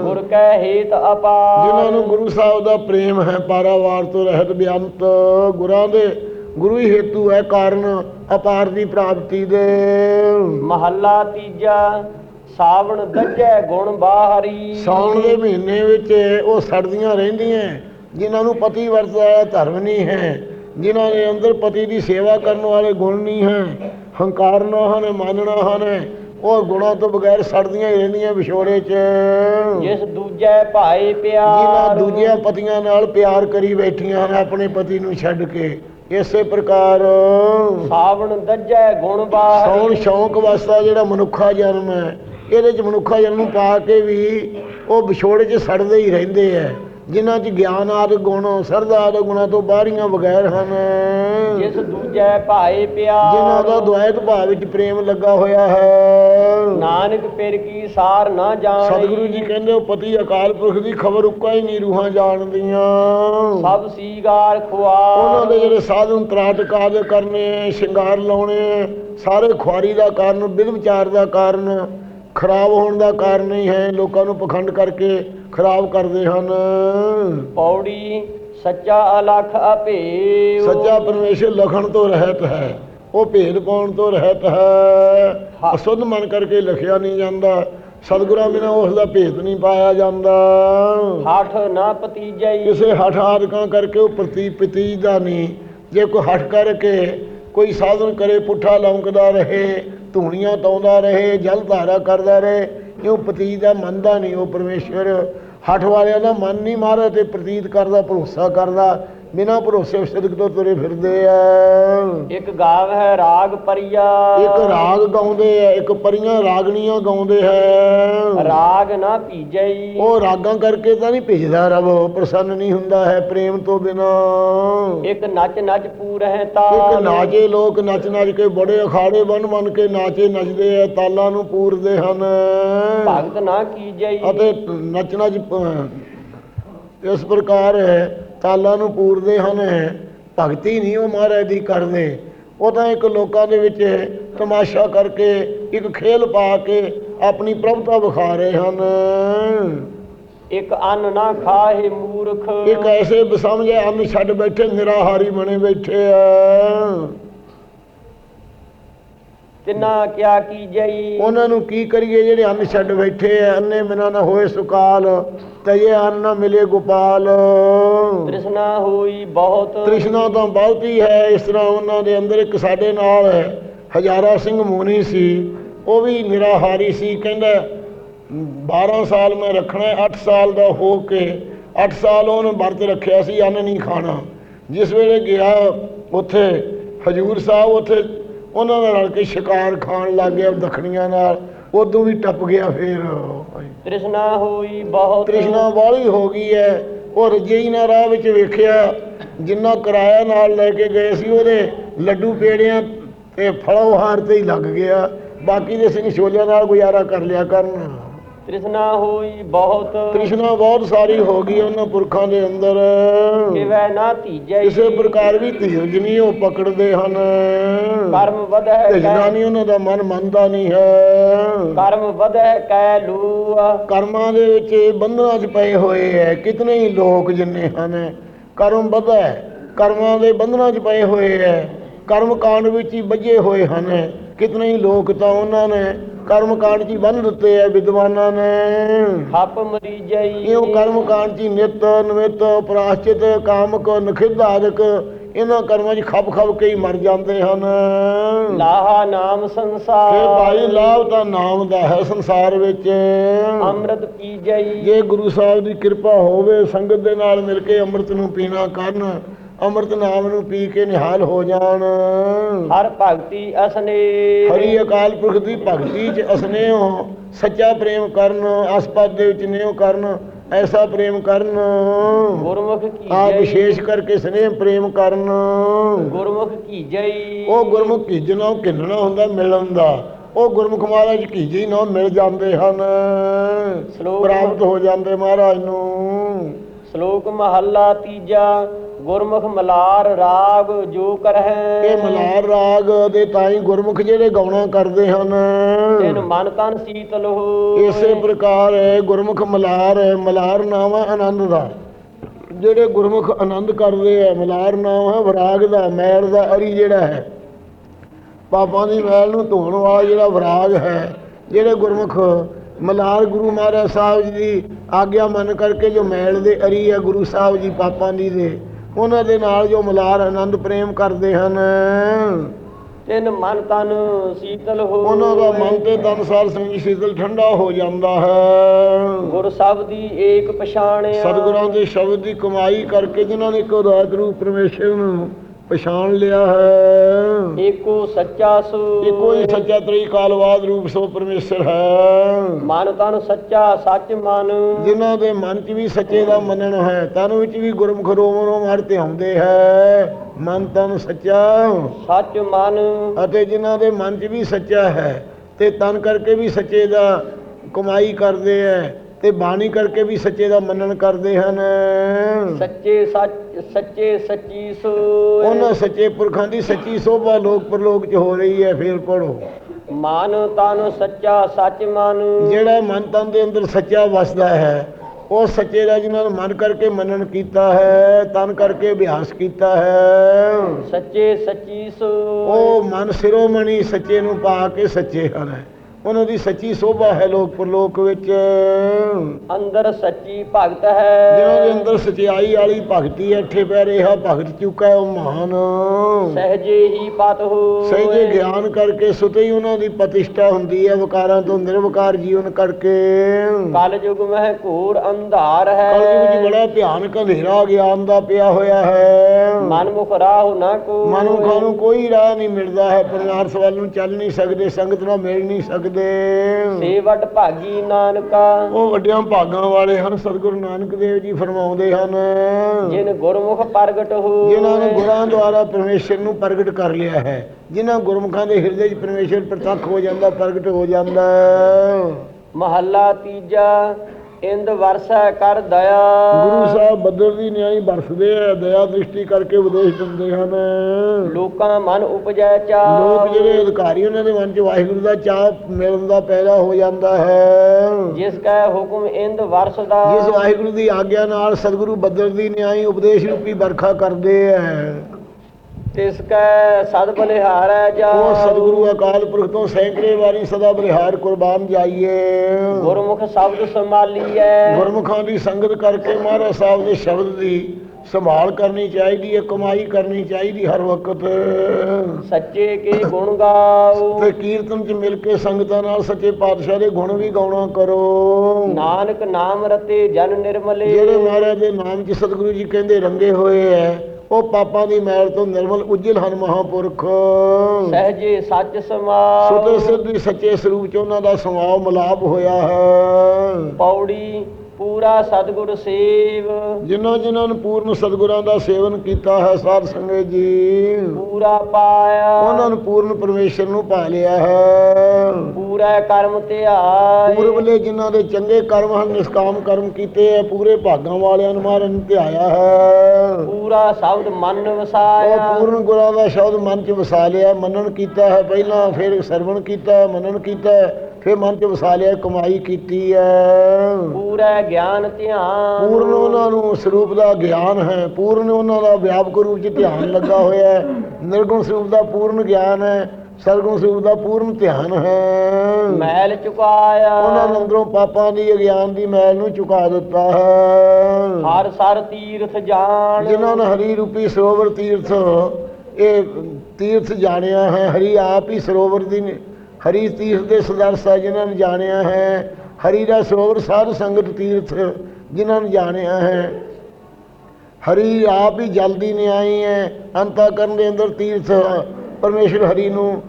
ਗੁਰ ਕੈ ਹੇਤ ਜਿਨ੍ਹਾਂ ਅਪਾਰ ਨੂੰ ਗੁਰੂ ਸਾਹਿਬ ਦਾ ਪ੍ਰੇਮ ਹੈ ਪਾਰਾਵਾਰ ਤੋਂ ਰਹਿਤ ਬਿਆੰਤ। ਗੁਰਾਂ ਦੇ ਗੁਰੂ ਹੀ ਹੇਤੂ ਹੈ ਕਾਰਨ ਅਪਾਰ ਦੀ ਪ੍ਰਾਪਤੀ ਦੇ। ਮਹੱਲਾ ਤੀਜਾ। ਸਾਵਣ ਗੱਜੈ ਗੁਣ ਬਾਹਰੀ। ਸਾਉਣ ਦੇ ਮਹੀਨੇ ਵਿੱਚ ਉਹ ਸੜਦੀਆਂ ਰਹਿੰਦੀਆਂ ਜਿਨ੍ਹਾਂ ਨੂੰ ਪਤੀ ਵਰਤਦਾ ਹੈ ਧਰਮ ਨਹੀਂ ਹੈ ਜਿਨ੍ਹਾਂ ਦੇ ਅੰਦਰ ਪਤੀ ਦੀ ਸੇਵਾ ਕਰਨ ਵਾਲੇ ਗੁਣ ਨਹੀਂ ਹੈ ਹੰਕਾਰ ਨਾ ਹਨ ਮਾਨਣਾ ਹਨ ਉਹ ਗੁਣਾਂ ਤੋਂ ਬਗੈਰ ਸੜਦੀਆਂ ਹੀ ਰਹਿੰਦੀਆਂ ਵਿਛੋੜੇ 'ਚ। ਜਿਸ ਦੂਜੈ ਜਿਨ੍ਹਾਂ ਪਿਆਰ। ਦੂਜਿਆਂ ਪਤੀਆਂ ਨਾਲ ਪਿਆਰ ਕਰੀ ਬੈਠੀਆਂ ਹਨ ਆਪਣੇ ਪਤੀ ਨੂੰ ਛੱਡ ਕੇ ਇਸੇ ਪ੍ਰਕਾਰ। ਸਾਵਣ ਦੱਜੈ ਗੁਣ ਬਾਹ ਸੌਣ ਸ਼ੌਂਕ ਵਾਸਤਾ ਜਿਹੜਾ ਮਨੁੱਖਾ ਜਨਮ ਹੈ ਇਹਦੇ ਚ ਮਨੁੱਖਾ ਜਨਮ ਨੂੰ ਪਾ ਕੇ ਵੀ ਉਹ ਵਿਛੋੜੇ 'ਚ ਸੜਦੇ ਹੀ ਰਹਿੰਦੇ ਐ ਜਿਨ੍ਹਾਂ 'ਚ ਗਿਆਨ ਆਦਿ ਗੁਣ ਸਰਦਾ ਆਦਿ ਗੁਣਾਂ ਤੋਂ ਬਾਹਰੀਆਂ ਬਗੈਰ ਹਨ। ਜਿਸ ਦੂਜੈ ਭਾਏ ਪਿਆਰ ਜਿਨ੍ਹਾਂ ਦਾ ਦੁਆਇਤ ਭਾਵ ਵਿੱਚ ਪ੍ਰੇਮ ਲੱਗਾ ਹੋਇਆ ਹੈ। ਨਾਨਕ ਪਿਰ ਕੀ ਸਾਰ ਨਾ ਜਾਣ। ਸਤਿਗੁਰੂ ਜੀ ਕਹਿੰਦੇ ਉਹ ਪਤੀ ਅਕਾਲ ਪੁਰਖ ਦੀ ਖਬਰ ਉੱਕਾ ਹੀ ਨਹੀਂ ਰੂਹਾਂ ਜਾਣਦੀਆਂ। ਸਭ ਸੀਗਾਰ ਖੁਆਰ। ਉਹਨਾਂ ਦੇ ਜਿਹੜੇ ਸਾਧਨ ਤਰਾਟ ਕਾਜ ਕਰਨੇ ਸ਼ਿੰਗਾਰ ਲਾਉਣੇ ਸਾਰੇ ਖੁਆਰੀ ਦਾ ਕਾਰਨ ਬਿਧ ਵਿਚਾਰ ਦਾ ਕਾਰਨ ਖਰਾਬ ਹੋਣ ਦਾ ਕਾਰਨ ਹੀ ਹੈ ਲੋਕਾਂ ਨੂੰ ਪਖੰਡ ਕਰਕੇ ਖਰਾਬ ਕਰਦੇ ਹਨ। ਪੌੜੀ ਸੱਚਾ ਅਲਖ ਅਭੇਵ ਸੱਚਾ ਪਰਮੇਸ਼ਰ ਲਖਣ ਤੋਂ ਰਹਿਤ ਹੈ ਉਹ ਭੇਦ ਪਾਉਣ ਤੋਂ ਰਹਿਤ ਹੈ। ਅਸੁੱਧ ਮਨ ਕਰਕੇ ਲਿਖਿਆ ਨਹੀਂ ਜਾਂਦਾ ਸਤਿਗੁਰਾਂ ਬਿਨਾਂ ਉਸ ਦਾ ਭੇਦ ਨਹੀਂ ਪਾਇਆ ਜਾਂਦਾ। ਹਠ ਨਾ ਪਤੀਜੈ ਕਿਸੇ ਹਠ ਆਦਿਕਾਂ ਕਰਕੇ ਉਹ ਪ੍ਰਤੀ ਪਤੀਜ ਦਾ ਨਹੀਂ ਜੇ ਕੋਈ ਹਠ ਕਰਕੇ ਕੋਈ ਸਾਧਨ ਕਰੇ, ਪੁੱਠਾ ਲੌਂਕਦਾ ਰਹੇ, ਧੂਣੀਆਂ ਤਾਉਂਦਾ ਰਹੇ, ਜਲ ਧਾਰਾ ਕਰਦਾ ਰਹੇ ਇਹ ਪਤੀਜ ਦਾ ਮੰਨਦਾ ਨਹੀਂ ਉਹ ਪਰਮੇਸ਼ਰ ਹੱਠ ਵਾਲਿਆਂ ਦਾ ਮਨ ਨਹੀਂ ਮਾਰਾ ਤੇ ਪ੍ਰਤੀਤ ਕਰਦਾ, ਭਰੋਸਾ ਕਰਦਾ ਬਿਨਾਂ ਭਰੋਸੇ ਸਿਦਕ ਤੋਂ ਤੁਰੇ ਫਿਰਦੇ ਆ। ਇੱਕ ਗਾਵ ਹੈ ਰਾਗ ਪਰਿਆ। ਇੱਕ ਰਾਗ ਗਾਉਂਦੇ ਆ ਇੱਕ ਪਰੀਆਂ ਰਾਗਣੀਆਂ ਗਾਉਂਦੇ ਹੈ ਰਾਗ ਨਾ ਭੀਜੈ। ਉਹ ਰਾਗਾਂ ਕਰਕੇ ਤਾਂ ਨਹੀਂ ਭਿਜਦਾ ਰਬ ਪ੍ਰਸੰਨ ਨਹੀਂ ਹੁੰਦਾ ਹੈ ਪ੍ਰੇਮ ਤੋਂ ਬਿਨਾ। ਇੱਕ ਨੱਚ ਨੱਚ ਪੂਰਹਿ ਇੱਕ ਤਾਲ ਨਾਚੇ ਲੋਕ ਨੱਚ ਨੱਚ ਕੇ ਬੜੇ ਅਖਾੜੇ ਬਨ ਬਨ ਕੇ ਨਾਚੇ ਨੱਚਦੇ ਆ ਤਾਲਾਂ ਨੂੰ ਪੂਰਦੇ ਹਨ। ਭਗਤ ਨਾ ਕੀਜੈ। ਅਤੇ ਨੱਚ ਨੱਚ ਪ- ਇਸ ਪ੍ਰਕਾਰ ਤਾਲਾਂ ਨੂੰ ਪੂਰਦੇ ਹਨ। ਭਗਤੀ ਨਹੀਂ ਉਹ ਮਹਾਰਾਜ ਦੀ ਕਰਦੇ ਉਹ ਤਾਂ ਇੱਕ ਲੋਕਾਂ ਦੇ ਵਿੱਚ ਤਮਾਸ਼ਾ ਕਰਕੇ ਇੱਕ ਖੇਲ ਪਾ ਕੇ ਆਪਣੀ ਪ੍ਰਭਤਾ ਵਿਖਾ ਰਹੇ ਹਨ। ਇੱਕ ਅੰਨ ਨਾ ਖਾਏ ਮੂਰਖ। ਇੱਕ ਐਸੇ ਬਸਮਝੇ ਅੰਨ ਛੱਡ ਬੈਠੇ ਨਿਰਾਹਾਰੀ ਬਣੇ ਬੈਠੇ ਆ। ਤਿਨਾ ਕਿਆ ਕੀਜੈ ਉਹਨਾਂ ਨੂੰ ਕੀ ਕਰੀਏ ਜਿਹੜੇ ਅੰਨ ਛੱਡ ਬੈਠੇ ਆ ਅੰਨੇ ਬਿਨਾ ਨਾ ਹੋਏ ਸੁਕਾਲ ਤਜੇ ਅੰਨ ਨਾ ਮਿਲੇ ਗੋਪਾਲ। ਤ੍ਰਿਸ਼ਨਾ ਹੋਈ ਬਹੁਤ। ਤ੍ਰਿਸ਼ਨਾ ਤਾਂ ਬਹੁਤੀ ਹੈ ਇਸ ਤਰ੍ਹਾਂ ਉਹਨਾਂ ਦੇ ਅੰਦਰ ਇੱਕ ਸਾਡੇ ਨਾਲ ਹੈ ਹਜ਼ਾਰਾ ਸਿੰਘ ਮੋਨੀ ਸੀ ਉਹ ਵੀ ਨਿਰਾਹਾਰੀ ਸੀ ਕਹਿੰਦਾ 12 ਸਾਲ ਮੈਂ ਰੱਖਣਾ 8 ਸਾਲ ਦਾ ਹੋ ਕੇ 8 ਸਾਲ ਉਹਨੇ ਵਰਤ ਰੱਖਿਆ ਸੀ ਅੰਨ ਨਹੀਂ ਖਾਣਾ। ਜਿਸ ਵੇਲੇ ਗਿਆ ਉੱਥੇ ਹਜੂਰ ਸਾਹਿਬ ਉੱਥੇ ਉਹਨਾਂ ਨਾਲ ਰਲ ਕੇ ਸ਼ਿਕਾਰ ਖਾਣ ਲੱਗ ਗਿਆ ਦਖਣੀਆਂ ਨਾਲ ਉਦੋਂ ਵੀ ਟੱਪ ਗਿਆ ਫੇਰ। ਤ੍ਰਿਸ਼ਨਾ ਹੋਈ ਬਹੁਤ। ਤ੍ਰਿਸ਼ਨਾ ਵਾਲੀ ਹੋ ਗਈ ਹੈ ਉਹ ਰਜਈ ਨਾ ਰਾਹ ਵਿੱਚ ਵੇਖਿਆ ਜਿੰਨਾ ਕਿਰਾਇਆ ਨਾਲ ਲੈ ਕੇ ਗਏ ਸੀ ਉਹਦੇ ਲੱਡੂ ਪੇੜਿਆਂ ਤੇ ਫਲੋਹਾਰ ਤੇ ਹੀ ਲੱਗ ਗਿਆ। ਬਾਕੀ ਦੇ ਸਿੰਘ ਛੋਲਿਆਂ ਨਾਲ ਗੁਜ਼ਾਰਾ ਕਰ ਲਿਆ ਕਰਨ। ਤ੍ਰਿਸ਼ਨਾ ਹੋਈ ਬਹੁਤ। ਤ੍ਰਿਸ਼ਨਾ ਬਹੁਤ ਸਾਰੀ ਹੋ ਗਈ ਉਹਨਾਂ ਪੁਰਖਾਂ ਦੇ ਅੰਦਰ। ਕਿਵੈ ਨਾ ਧੀਜੈ ਕਿਸੇ ਪ੍ਰਕਾਰ ਵੀ ਧੀਰਜ ਨਹੀਂ ਉਹ ਪਕੜਦੇ ਹਨ। ਕਰਮ ਵਧੈ ਕੈ ਨਹੀਂ ਉਹਨਾਂ ਦਾ ਮਨ ਮੰਨਦਾ ਨਹੀਂ ਹੈ। ਕਰਮ ਵਧੈ ਕੈ ਲੂ ਕਰਮਾਂ ਦੇ ਵਿੱਚ ਬੰਧਨਾਂ 'ਚ ਪਏ ਹੋਏ ਐ ਕਿਤਨੇ ਹੀ ਲੋਕ ਜਿੰਨੇ ਹਨ। ਕਰਮ ਵਧਾ ਕਰਮਾਂ ਦੇ ਬੰਧਨਾਂ 'ਚ ਪਏ ਹੋਏ ਐ ਕਰਮ ਕਾਂਡ ਵਿੱਚ ਹੀ ਵੱਜੇ ਹੋਏ ਹਨ। ਕਿਤਨੇ ਹੀ ਲੋਕ ਤਾਂ ਉਹਨਾਂ ਨੇ ਕਰਮ ਕਾਂਡ ਹੀ ਬੰਨ ਦਿੱਤੇ ਐ ਵਿਦਵਾਨਾਂ ਨੇ। ਹਪ ਮਰੀਜੈ ਇਹੋ ਕਰਮ ਕਾਂਡ ਹੀ ਨਿਤ ਨਵਿਤ ਪ੍ਰਾਸ਼ਚਿਤ ਕਾਮਕ ਨਖਿੱਧ ਆਦਿਕ ਇਹਨਾਂ ਕਰਮਾਂ 'ਚ ਖੱਪ ਖੱਪ ਕੇ ਹੀ ਮਰ ਜਾਂਦੇ ਹਨ। ਲਾਹਾ ਨਾਮ ਫੇ ਸੰਸਾਰ ਭਾਈ ਲਾਭ ਤਾਂ ਨਾਮ ਦਾ ਹੈ ਸੰਸਾਰ ਵਿੱਚ। ਅੰਮ੍ਰਿਤ ਪੀਜੈ ਜੇ ਗੁਰੂ ਸਾਹਿਬ ਦੀ ਕਿਰਪਾ ਹੋਵੇ ਸੰਗਤ ਦੇ ਨਾਲ ਮਿਲ ਕੇ ਅੰਮ੍ਰਿਤ ਨੂੰ ਪੀਣਾ ਕਰਨ ਅੰਮ੍ਰਿਤ ਨਾਮ ਨੂੰ ਪੀ ਕੇ ਨਿਹਾਲ ਹੋ ਜਾਣ। ਹਰ ਭਗਤੀ ਅਸਨੇ। ਹਰੀ ਅਕਾਲ ਪੁਰਖ ਦੀ ਭਗਤੀ ਚ ਅਸਨੇਹ ਸੱਚਾ ਪ੍ਰੇਮ ਕਰਨ ਆਸਪਾਸ ਦੇ ਵਿੱਚ ਨੇਹ ਕਰਨ ਐਸਾ ਪ੍ਰੇਮ ਕਰਨ। ਗੁਰਮੁਖ ਆ ਕੀਜੈ ਵਿਸ਼ੇਸ਼ ਕਰਕੇ ਸਨੇਹ ਪ੍ਰੇਮ ਕਰਨ। ਗੁਰਮੁਖ ਕੀਜੈ ਉਹ ਗੁਰਮੁਖ ਕੀਜਣਾ ਉਹ ਕਿੰਨਣਾ ਹੁੰਦਾ ਮਿਲਣ ਦਾ। ਉਹ ਗੁਰਮੁਖ ਮਹਾਰਾਜ ਕੀਜੇ ਹੀ ਨਾ ਮਿਲ ਜਾਂਦੇ ਹਨ। ਸ਼ਲੋਕ ਪ੍ਰਾਪਤ ਹੋ ਜਾਂਦੇ ਮਹਾਰਾਜ ਨੂੰ। ਸ਼ਲੋਕ ਮਹੱਲਾ ਤੀਜਾ। ਗੁਰਮੁਖ ਮਲਾਰ ਰਾਗ ਜੋ ਕਰਹਿ। ਇਹ ਮਲਾਰ ਰਾਗ ਦੇ ਤਾਈ ਗੁਰਮੁਖ ਜਿਹੜੇ ਗਾਉਣਾ ਕਰਦੇ ਹਨ। ਤਿਨ ਮਨ ਤਨ ਸੀਤਲ ਹੋ ਇਸੇ ਪ੍ਰਕਾਰ ਹੈ ਗੁਰਮੁਖ ਮਲਾਰ ਹੈ ਮਲਾਰ ਨਾਮ ਹੈ ਆਨੰਦ ਦਾ। ਜਿਹੜੇ ਗੁਰਮੁਖ ਆਨੰਦ ਕਰਦੇ ਹੈ ਮਲਾਰ ਨਾਮ ਹੈ ਵਿਰਾਗ ਦਾ ਮੈਲ ਦਾ ਅਰੀ ਜਿਹੜਾ ਹੈ। ਪਾਪਾਂ ਦੀ ਮੈਲ ਨੂੰ ਧੋਣ ਵਾਲਾ ਜਿਹੜਾ ਵਿਰਾਗ ਹੈ ਜਿਹੜੇ ਗੁਰਮੁਖ ਮਲਾਰ ਗੁਰੂ ਮਹਾਰਾਜ ਸਾਹਿਬ ਜੀ ਦੀ ਆਗਿਆ ਮੰਨ ਕਰਕੇ ਜੋ ਮੈਲ ਦੇ ਅਰੀ ਹੈ ਗੁਰੂ ਸਾਹਿਬ ਜੀ ਪਾਪਾਂ ਦੀ ਦੇ ਉਹਨਾਂ ਦੇ ਨਾਲ ਜੋ ਮਲਾਰ ਆਨੰਦ ਪ੍ਰੇਮ ਕਰਦੇ ਹਨ। ਤਿਨ ਮਨ ਤਨ ਸੀਤਲ ਹੋ। ਉਹਨਾਂ ਦਾ ਮਨ ਤੇ ਤਨ ਸਾਰ ਸੰਗੀ ਸ਼ੀਤਲ ਠੰਡਾ ਹੋ ਜਾਂਦਾ ਹੈ। ਗੁਰ ਸ਼ਬਦੀ ਏਕ ਪਛਾਣਿਆ। ਸਤਿਗੁਰਾਂ ਦੇ ਸ਼ਬਦ ਦੀ ਕਮਾਈ ਕਰਕੇ ਜਿਨ੍ਹਾਂ ਨੇ ਕੋ ਰਾਤ ਰੂਪ ਪਰਮੇਸ਼ਰ ਨੂੰ ਪਛਾਣ ਲਿਆ ਹੈ। ਏਕੋ ਸੱਚਾ ਸੋ। ਇੱਕੋ ਹੀ ਸੱਚਾ ਤ੍ਰੀ ਕਾਲਵਾਦ ਰੂਪ ਸੋ ਪਰਮੇਸ਼ਰ ਹੈ। ਮਨ ਤਨ ਸੱਚਾ ਸੱਚ ਮਨ। ਜਿਨ੍ਹਾਂ ਦੇ ਮਨ 'ਚ ਵੀ ਸੱਚੇ ਦਾ ਮੰਨਣ ਹੈ ਤਨ ਵਿੱਚ ਵੀ ਗੁਰਮੁਖ ਰੋਮ ਰੋਮ ਹਰ ਤੇ ਆਉਂਦੇ ਹੈ। ਮਨ ਤਨ ਸੱਚਾ। ਸੱਚ ਮਨ। ਅਤੇ ਜਿਨ੍ਹਾਂ ਦੇ ਮਨ 'ਚ ਵੀ ਸੱਚਾ ਹੈ ਤੇ ਤਨ ਕਰਕੇ ਵੀ ਸੱਚੇ ਦਾ ਕਮਾਈ ਕਰਦੇ ਹੈ ਤੇ ਬਾਣੀ ਕਰਕੇ ਵੀ ਸੱਚੇ ਦਾ ਮੰਨਣ ਕਰਦੇ ਹਨ। ਸੱਚੇ ਸੱਚ ਸੱਚੇ ਸੱਚੀ ਸੋ ਉਹਨਾਂ ਸੱਚੇ ਪੁਰਖਾਂ ਦੀ ਸੱਚੀ ਸੋਭਾ ਲੋਕ ਪਰਲੋਕ 'ਚ ਹੋ ਰਹੀ ਹੈ ਫੇਰ ਪੜੋ ਮਨ ਤਨ ਸੱਚਾ ਸੱਚ ਮਨ। ਜਿਹੜਾ ਮਨ ਤਨ ਦੇ ਅੰਦਰ ਸੱਚਾ ਵਸਦਾ ਹੈ ਉਹ ਸੱਚੇ ਦਾ ਜਿਨ੍ਹਾਂ ਨੇ ਮਨ ਕਰਕੇ ਮੰਨਣ ਕੀਤਾ ਹੈ ਤਨ ਕਰਕੇ ਅਭਿਆਸ ਕੀਤਾ ਹੈ। ਸੱਚੇ ਸੱਚੀ ਸੋ ਉਹ ਮਨ ਸਿਰੋਮਣੀ ਸੱਚੇ ਨੂੰ ਪਾ ਕੇ ਸੱਚੇ ਹਨ। ਉਹਨਾਂ ਦੀ ਸੱਚੀ ਸੋਭਾ ਹੈ ਲੋਕ ਪਰਲੋਕ ਵਿੱਚ। ਅੰਦਰ ਸੱਚੀ ਭਗਤ ਜਿਨ੍ਹਾਂ ਦੇ ਹੈ ਅੰਦਰ ਸਚਾਈ ਵਾਲੀ ਭਗਤੀ ਹੈ ਠੇ ਪੈ ਰਿਹਾ ਭਗਤ ਚੁੱਕਾ ਹੈ ਉਹ ਮਹਾਨ। ਸਹਜੇ ਹੀ ਪਤ ਹੋ ਸਹਿਜੇ ਗਿਆਨ ਕਰਕੇ ਸੁਤੇ ਹੀ ਉਹਨਾਂ ਦੀ ਪ੍ਰਤਿਸ਼ਠਾ ਹੁੰਦੀ ਹੈ ਵਿਕਾਰਾਂ ਤੋਂ ਨਿਰਵਿਕਾਰ ਜੀਵਨ ਕਰਕੇ। ਕਲ ਯੁਗ ਮਹਿ ਘੋਰ ਅੰਧਾਰ ਹੈ। ਕਲਯੁਗ ਵਿੱਚ ਬੜਾ ਭਿਆਨਕ ਹਨੇਰਾ ਗਿਆਨ ਦਾ ਪਿਆ ਹੋਇਆ ਹੈ। ਮਨ ਮੁਖ ਰਾਹੁ ਨਾ ਕੋ ਮਨੁੱਖਾਂ ਨੂੰ ਕੋਈ ਰਾਹ ਨਹੀਂ ਮਿਲਦਾ ਹੈ ਪਰਮਾਰਥ ਵੱਲ ਨੂੰ ਚੱਲ ਨਹੀਂ ਸਕਦੇ ਸੰਗਤ ਨਾਲ ਮਿਲ ਨਹੀਂ ਸਕਦੇ। ਸੇਵਟ ਭਾਗੀ ਨਾਨਕਾ। ਉਹ ਵੱਡਿਆਂ ਭਾਗਾਂ ਵਾਲੇ ਹਨ ਸਤਿਗੁਰੂ ਨਾਨਕ ਦੇਵ ਜੀ ਫਰਮਾਉਂਦੇ ਹਨ। ਜਿਨ ਗੁਰਮੁਖ ਪ੍ਰਗਟ ਹੋ ਜਿਨ੍ਹਾਂ ਨੇ ਗੁਰਾਂ ਦੁਆਰਾ ਪਰਮੇਸ਼ਰ ਨੂੰ ਪ੍ਰਗਟ ਕਰ ਲਿਆ ਹੈ ਜਿਨ੍ਹਾਂ ਗੁਰਮੁਖਾਂ ਦੇ ਹਿਰਦੇ 'ਚ ਪਰਮੇਸ਼ਰ ਪ੍ਰਤੱਖ ਹੋ ਜਾਂਦਾ ਪ੍ਰਗਟ ਹੋ ਜਾਂਦਾ। ਮਹੱਲਾ ਤੀਜਾ। ਇੰਦ ਵਰਸੈ ਕਰ ਦਇਆ। ਗੁਰੂ ਸਾਹਿਬ ਬੱਦਲ ਦੀ ਨਿਆਈ ਵਰਸਦੇ ਆ ਦਇਆ ਦ੍ਰਿਸ਼ਟੀ ਕਰਕੇ ਉਪਦੇਸ਼ ਦਿੰਦੇ ਹਨ। ਲੋਕਾਂ ਮਨ ਉਪਜੈ ਚਾ ਲੋਕ ਜਿਹੜੇ ਅਧਿਕਾਰੀ ਉਹਨਾਂ ਦੇ ਮਨ 'ਚ ਵਾਹਿਗੁਰੂ ਦਾ ਚਾਹ ਮਿਲਣ ਦਾ ਪੈਦਾ ਹੋ ਜਾਂਦਾ ਹੈ। ਜਿਸ ਕੈ ਹੁਕਮ ਇੰਦ ਵਰਸਦਾ। ਜਿਸ ਵਾਹਿਗੁਰੂ ਦੀ ਆਗਿਆ ਨਾਲ ਸਤਿਗੁਰੂ ਬੱਦਲ ਦੀ ਨਿਆਈ ਉਪਦੇਸ਼ ਰੂਪੀ ਵਰਖਾ ਕਰਦੇ ਹੈ ਤਿਸ ਕੈ ਸਦ ਬਲਿਹਾਰੈ ਜਾ। ਉਹ ਸਤਿਗੁਰੂ ਅਕਾਲ ਪੁਰਖ ਤੋਂ ਸੈਂਕੜੇ ਵਾਰੀ ਸਦਾ ਬਲਿਹਾਰ ਕੁਰਬਾਨ ਜਾਈਏ। ਗੁਰਮੁਖ ਸ਼ਬਦ ਸੰਭਾਲੀਐ। ਗੁਰਮੁਖਾਂ ਦੀ ਸੰਗਤ ਕਰਕੇ ਮਹਾਰਾਜ ਸਾਹਿਬ ਦੇ ਸ਼ਬਦ ਦੀ ਸੰਭਾਲ ਕਰਨੀ ਚਾਹੀਦੀ ਹੈ ਕਮਾਈ ਕਰਨੀ ਚਾਹੀਦੀ ਹਰ ਵਕਤ। ਸੱਚੇ ਕੇ ਗੁਣ ਗਾਓ। ਤੇ ਕੀਰਤਨ 'ਚ ਮਿਲ ਕੇ ਸੰਗਤਾਂ ਨਾਲ ਸੱਚੇ ਪਾਤਸ਼ਾਹ ਦੇ ਗੁਣ ਵੀ ਗਾਉਣਾ ਕਰੋ। ਨਾਨਕ ਨਾਮ ਰਤੇ ਜਨ ਨਿਰਮਲੇ। ਜਿਹੜੇ ਮਹਾਰਾਜ ਦੇ ਨਾਮ 'ਚ ਸਤਿਗੁਰੂ ਜੀ ਕਹਿੰਦੇ ਰੰਗੇ ਹੋਏ ਐ ਉਹ ਪਾਪਾਂ ਦੀ ਮੈਲ ਤੋਂ ਨਿਰਮਲ ਉਜਲ ਹਨ ਮਹਾਪੁਰਖ। ਸਹਜੇ ਸੱਚ ਸੁਤੇ ਸਮਾਉ ਸਿੱਧੀ ਸੱਚੇ ਸਰੂਪ 'ਚ ਉਹਨਾਂ ਦਾ ਸਮਾਉ ਮਲਾਪ ਹੋਇਆ ਹੈ। ਪੌੜੀ ਪੂਰਾ ਸਤਿਗੁਰ ਸੇਵ। ਜਿਨ੍ਹਾਂ ਜਿਨ੍ਹਾਂ ਨੂੰ ਪੂਰਨ ਸਤਿਗੁਰਾਂ ਦਾ ਸੇਵਨ ਕੀਤਾ ਹੈ ਸਾਧ ਸੰਗਤ ਜੀ। ਪੂਰਾ ਪਾਇਆ। ਉਹਨਾਂ ਨੂੰ ਪੂਰਨ ਪਰਮੇਸ਼ਰ ਨੂੰ ਪਾ ਲਿਆ ਹੈ। ਪੂਰਾ ਕਰਮ ਧਿਆਏ ਪੂਰਬਲੇ ਜਿਨ੍ਹਾਂ ਦੇ ਚੰਗੇ ਕਰਮ ਹਨ ਨਿਸ਼ਕਾਮ ਕਰਮ ਕੀਤੇ ਹੈ ਪੂਰੇ ਭਾਗਾਂ ਵਾਲਿਆਂ ਨੂੰ ਮਹਾਰਾਜ ਨੇ ਧਿਆਇਆ ਹੈ। ਪੂਰਾ ਸ਼ਬਦ ਮਨ ਉਹ ਵਸਾਇਆ। ਪੂਰਨ ਗੁਰਾਂ ਦਾ ਸ਼ਬਦ ਮਨ ਚ ਵਸਾ ਲਿਆ ਮੰਨਣ ਕੀਤਾ ਹੈ ਪਹਿਲਾਂ ਫਿਰ ਸਰਵਣ ਕੀਤਾ ਮੰਨਣ ਕੀਤਾ ਫਿਰ ਮਨ ਚ ਵਸਾ ਲਿਆ ਕਮਾਈ ਕੀਤੀ ਹੈ ਪੂਰਾ ਗਿਆਨ ਧਿਆਨ। ਪੂਰਨ ਉਹਨਾਂ ਨੂੰ ਸਰੂਪ ਦਾ ਗਿਆਨ ਹੈ। ਪੂਰਨ ਉਹਨਾਂ ਦਾ ਵਿਆਪਕ ਰੂਪ ਚ ਧਿਆਨ ਲੱਗਾ ਹੋਇਆ ਹੈ। ਨਿਰਗੁਣ ਸਰੂਪ ਦਾ ਪੂਰਨ ਗਿਆਨ ਹੈ। ਸਰਗੁਣ ਸਰੂਪ ਦਾ ਪੂਰਨ ਧਿਆਨ ਹੈ। ਮੈਲ ਚੁਕਾਇਆ। ਉਹਨਾਂ ਨੇ ਅੰਦਰੋਂ ਪਾਪਾਂ ਦੀ ਅਗਿਆਨ ਦੀ ਮੈਲ ਨੂੰ ਚੁਕਾ ਦਿੱਤਾ ਹੈ। ਹਰ ਸਰ ਤੀਰਥ ਜਾਣ। ਜਿਨ੍ਹਾਂ ਨੇ ਹਰੀ ਰੂਪੀ ਸਰੋਵਰ ਤੀਰਥ ਇਹ ਤੀਰਥ ਜਾਣਿਆ ਹੈ। ਹਰੀ ਆਪ ਹੀ ਸਰੋਵਰ ਦੀ ਨ- ਹਰੀ ਤੀਰਥ ਦੇ ਸਦਰਸ ਹੈ ਜਿਨ੍ਹਾਂ ਨੇ ਜਾਣਿਆ ਹੈ ਹਰੀ ਦਾ ਸਰੋਵਰ ਸਾਧ ਸੰਗਤ ਤੀਰਥ ਜਿਨ੍ਹਾਂ ਨੇ ਜਾਣਿਆ ਹੈ। ਹਰੀ ਆਪ ਹੀ ਜਲਦੀ ਨਿਆਈ ਹੈ ਅੰਤਾ ਕਰਨ ਦੇ ਅੰਦਰ ਤੀਰਥ ਪਰਮੇਸ਼ਰ ਹਰੀ ਨੂੰ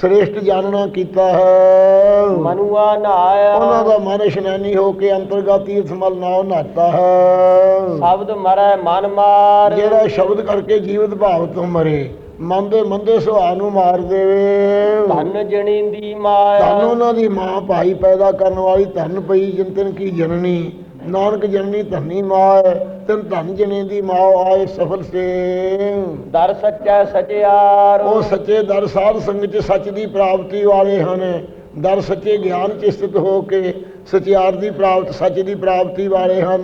ਸ੍ਰੇਸ਼ਟ ਜਾਣਨਾ ਕੀਤਾ ਹੈ। ਮਨੁਆ ਉਹਨਾਂ ਨਹਾਇਆ ਦਾ ਮਨ ਇਸ਼ਨਾਨੀ ਹੋ ਕੇ ਅੰਤਰਗਤ ਤੀਰਥ ਮਲ ਨਾਉ ਨਹਾਤਾ ਹੈ। ਸ਼ਬਦ ਮਰੈ ਮਨ ਮਾਰ। ਜਿਹੜਾ ਸ਼ਬਦ ਕਰਕੇ ਜੀਵਤ ਭਾਵ ਤੋਂ ਮਰੇ ਮਨ ਦੇ ਮੰਦੇ ਸੁਭਾਅ ਨੂੰ ਮਾਰ ਦੇਵੇ। ਧਨ ਜਣੀ ਦੀ ਧਨ ਮਾਇਆ ਉਹਨਾਂ ਦੀ ਮਾਂ ਭਾਈ ਪੈਦਾ ਕਰਨ ਵਾਲੀ ਧਨ ਪਈ ਜੰਤਨ ਕੀ ਜਨਨੀ? ਨਾਨਕ ਜਨਨੀ ਧਨੀ ਮਾਇ ਤਨ ਧਨ ਜਨੇ ਦੀ ਮਾਂ ਆਏ ਸਫਲ ਸੇ ਦਰ ਸੱਚਾ ਸਚਿਆਰ। ਉਹ ਸੱਚੇ ਦਰ ਸਾਧ ਸੰਗਤ ਚ ਸੱਚ ਦੀ ਪ੍ਰਾਪਤੀ ਵਾਲੇ ਹਨ। ਦਰ ਸੱਚੇ ਗਿਆਨ ਚ ਸਥਿਤ ਹੋ ਕੇ ਸਚਿਆਰ ਦੀ ਪ੍ਰਾਪਤ ਸੱਚ ਦੀ ਪ੍ਰਾਪਤੀ ਵਾਲੇ ਹਨ।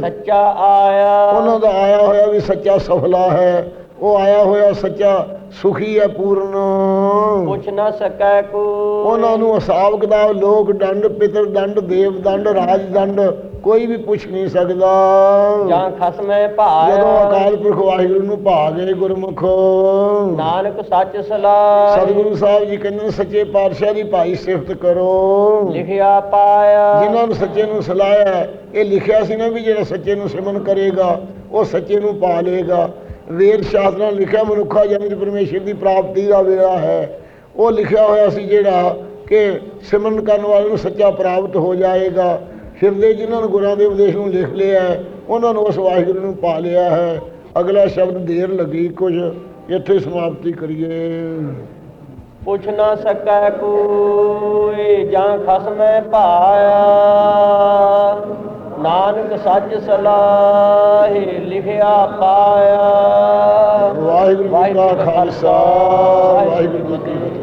ਸੱਚਾ ਆਇਆ। ਉਹਨਾਂ ਦਾ ਆਇਆ ਹੋਇਆ ਵੀ ਸੱਚਾ ਸਫਲਾ ਹੈ। ਉਹ ਆਇਆ ਹੋਇਆ ਸੱਚਾ ਸੁਖੀ ਹੈ ਪੂਰਨ। ਪੁੱਛ ਨਾ ਸਕੈ ਕੋ। ਉਹਨਾਂ ਨੂੰ ਹਿਸਾਬ ਕਿਤਾਬ ਲੋਕ ਦੰਡ ਪਿਤਰ ਦੰਡ ਦੇਵ ਦੰਡ ਰਾਜ ਦੰਡ ਕੋਈ ਵੀ ਪੁੱਛ ਨਹੀਂ ਸਕਦਾ। ਜਾਂ ਖਸਮੈ ਜਦੋਂ ਭਾਇਆ ਅਕਾਲ ਪੁਰਖ ਵਾਹਿਗੁਰੂ ਨੂੰ ਭਾ ਗਏ ਗੁਰਮੁਖ। ਨਾਨਕ ਸੱਚ ਸਲਾਹ। ਸਤਿਗੁਰੂ ਸਾਹਿਬ ਜੀ ਕਹਿੰਦੇ ਸੱਚੇ ਪਾਤਸ਼ਾਹ ਦੀ ਭਾਈ ਸਿਫਤ ਕਰੋ। ਲਿਖਿਆ ਪਾਇਆ। ਜਿਨ੍ਹਾਂ ਨੂੰ ਸੱਚੇ ਨੂੰ ਸਲਾਇਆ ਇਹ ਲਿਖਿਆ ਸੀ ਨਾ ਵੀ ਜਿਹੜਾ ਸੱਚੇ ਨੂੰ ਸਿਮਰਨ ਕਰੇਗਾ ਉਹ ਸੱਚੇ ਨੂੰ ਪਾ ਲਏਗਾ। ਵੇਦ ਸ਼ਾਸਤਰਾਂ ਲਿਖਿਆ ਮਨੁੱਖਾ ਜਨਮ ਪਰਮੇਸ਼ਰ ਦੀ ਪ੍ਰਾਪਤੀ ਦਾ ਵੇਲਾ ਹੈ। ਉਹ ਲਿਖਿਆ ਹੋਇਆ ਸੀ ਜਿਹੜਾ ਕਿ ਸਿਮਰਨ ਕਰਨ ਵਾਲੇ ਨੂੰ ਸੱਚਾ ਪ੍ਰਾਪਤ ਹੋ ਜਾਏਗਾ। ਹਿਰਦੇ ਜਿਨ੍ਹਾਂ ਨੇ ਗੁਰਾਂ ਦੇ ਉਪਦੇਸ਼ ਨੂੰ ਲਿਖ ਲਿਆ ਹੈ, ਉਹਨਾਂ ਨੂੰ ਉਸ ਵਾਹਿਗੁਰੂ ਨੂੰ ਪਾ ਲਿਆ ਹੈ। ਅਗਲਾ ਸ਼ਬਦ ਦੇਰ ਲੱਗੀ ਕੁਝ ਇੱਥੇ ਸਮਾਪਤੀ ਕਰੀਏ। ਪੁੱਛ ਨਾ ਸਕੈ ਕੋਈ ਜਾਂ ਖਸਮੈ ਭਾਇਆ। ਨਾਨਕ ਸੱਚ ਸਲਾਹੇ ਲਿਖਿਆ ਪਾਇਆ। ਵਾਹਿਗੁਰੂ ਜੀ ਕਾ ਖਾਲਸਾ ਵਾਹਿਗੁਰੂ ਜੀ ਕੀ ਫਤਿਹ।